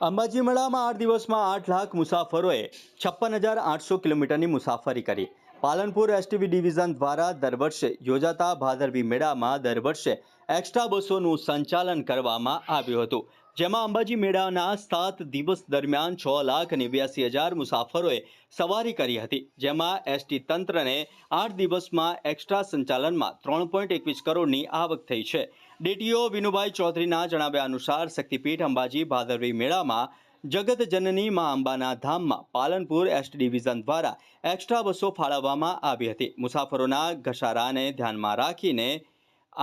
અંબાજી મેળામાં આઠ દિવસમાં આઠ લાખ મુસાફરોએ છપ્પન હજાર આઠસો કિલોમીટરની મુસાફરી કરી. પાલનપુર એસટીવી ડિવિઝન દ્વારા દર વર્ષે યોજાતા ભાદરવી મેળામાં દર વર્ષે એક્સ્ટ્રા બસોનું સંચાલન કરવામાં આવ્યું હતું. જેમાં અંબાજી મેળાના સાત દિવસ દરમિયાન છ લાખ નેવ્યાસી હજાર મુસાફરોએ સવારી કરી હતી. જેમાં એસટી તંત્રને આઠ દિવસમાં એક્સ્ટ્રા સંચાલનમાં ત્રણ પોઈન્ટ એકવીસ કરોડની આવક થઈ છે. ડીટીઓ વિનુભાઈ ચૌધરીના જણાવ્યા અનુસાર શક્તિપીઠ અંબાજી ભાદરવી મેળામાં જગત જનની મા અંબાના ધામમાં પાલનપુર એસ ડિવિઝન દ્વારા એક્સ્ટ્રા બસો ફાળવવામાં આવી હતી. મુસાફરોના ઘસારાને ધ્યાનમાં રાખીને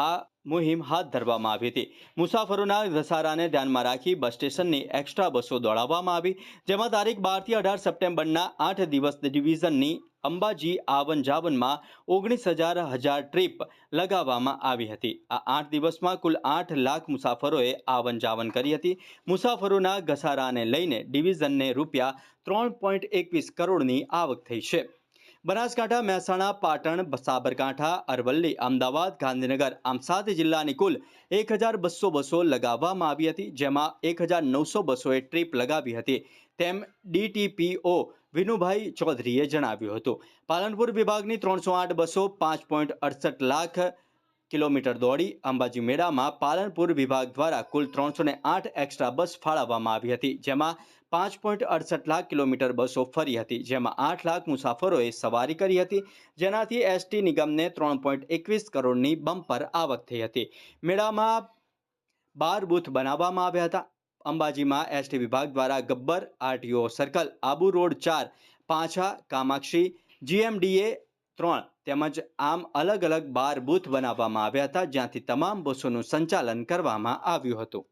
આ મુહિમ હાથ ધરવામાં આવી હતી. મુસાફરોના ઘસારાને ધ્યાનમાં રાખી બસ સ્ટેશનની એક્સ્ટ્રા બસો દોડાવવામાં આવી, જેમાં તારીખ બારથી અઢાર સપ્ટેમ્બરના આઠ દિવસ ડિવિઝનની અંબાજી આવન જાવનમાં ઓગણીસ હજાર હજાર ટ્રીપ લગાવવામાં આવી હતી. આ આઠ દિવસમાં કુલ આઠ લાખ મુસાફરોએ આવન જાવન કરી હતી. મુસાફરોના ઘસારાને લઈને ડિવિઝનને રૂપિયા ત્રણ પોઈન્ટ એકવીસ કરોડની આવક થઈ છે. બનાસકાંઠા, મહેસાણા, પાટણ, સાબરકાંઠા, અરવલ્લી, અમદાવાદ, ગાંધીનગર આમ સાત જિલ્લાની કુલ એક હજાર બસો બસો લગાવવામાં આવી હતી, જેમાં એક હજાર નવસો બસોએ ટ્રીપ લગાવી હતી. તેમ ડીટીપીઓ વિનુભાઈ ચૌધરીએ જણાવ્યું હતું. પાલનપુર વિભાગની ત્રણસો આઠ બસો પાંચ પોઈન્ટ અડસઠ લાખ કિલોમીટર દોડી અંબાજી મેળામાં પાલનપુર વિભાગ દ્વારા કુલ ત્રણસો આઠ એક્સ્ટ્રા બસ ફાળવવામાં આવી હતી, જેમાં પાંચ પોઈન્ટ અડસઠ લાખ કિલોમીટર બસો ફરી હતી, જેમાં આઠ લાખ મુસાફરોએ સવારી કરી હતી, જેનાથી એસટી નિગમને ત્રણ પોઈન્ટ એકવીસ કરોડની બમ્પર આવક થઈ હતી. મેળામાં બાર બૂથ બનાવવામાં આવ્યા હતા. અંબાજીમાં એસટી વિભાગ દ્વારા Gabbar RTO circle Abu road ચાર, પાંછા, કામાક્ષી જીએમડીએ ત્રણ તેમજ આમ અલગ અલગ બાર બૂથ બનાવવામાં આવ્યા હતા, જ્યાંથી તમામ બસોનું સંચાલન કરવામાં આવ્યું હતું.